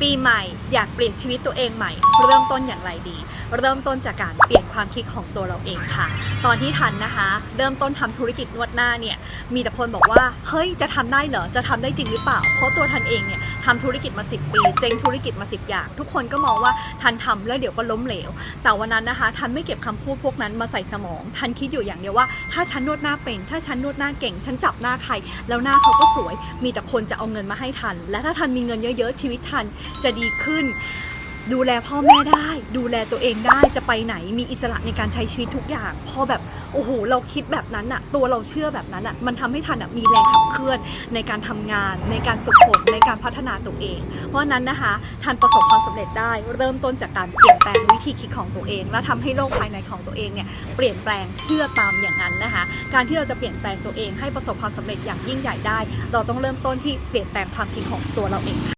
ปีใหม่ อยากเปลี่ยนชีวิตตัวเองใหม่ เริ่มต้นอย่างไรดี เริ่มต้นจากการเปลี่ยนความคิดของตัวเราเองค่ะ ตอนที่ทันนะคะ เริ่มต้นทำธุรกิจนวดหน้าเนี่ยมีแต่คนบอกว่าเฮ้ยจะทำได้เหรอจะทำได้จริงหรือเปล่า เพราะตัวทันเองเนี่ย ทำธุรกิจมา 10 ปี เจ๊งธุรกิจมา 10 อย่าง ทุกคนก็มองว่าทันทำแล้วเดี๋ยวก็ล้มเหลว แต่วันนั้นนะคะ ทันไม่เก็บคำพูดพวกนั้นมาใส่สมอง ทันคิดอยู่อย่างเดียวว่า ถ้าฉันนวดหน้าเป็น ถ้าฉันนวดหน้าเก่ง ฉันจับหน้าใคร แล้วหน้าเขาก็สวย มีแต่คนจะเอาเงินมาให้ทัน และถ้าทันมีเงินเยอะๆ ชีวิตทันจะดีขึ้น ดูแลพ่อแม่ได้ ดูแลตัวเองได้จะไปไหนมีอิสระในการใช้ชีวิตทุกอย่างพอแบบโอ้โหเราคิดแบบนั้นอะตัวเราเชื่อแบบนั้นอะมันทำให้ทันอะมีแรงขับเคลื่อนในการทำงาน ในการฝึกฝนในการพัฒนาตัวเอง เพราะฉะนั้นนะคะทันประสบความสำเร็จได้ เริ่มต้นจากการเปลี่ยนแปลงวิธีคิดของตัวเอง และทำให้โลกภายในของตัวเองเนี่ยเปลี่ยนแปลงเชื่อตามอย่างนั้นนะคะ การที่เราจะเปลี่ยนแปลงตัวเองให้ประสบความสำเร็จอย่างยิ่งใหญ่ได้ เราต้องเริ่มต้นที่เปลี่ยนแปลงความคิดของตัวเราเองค่ะ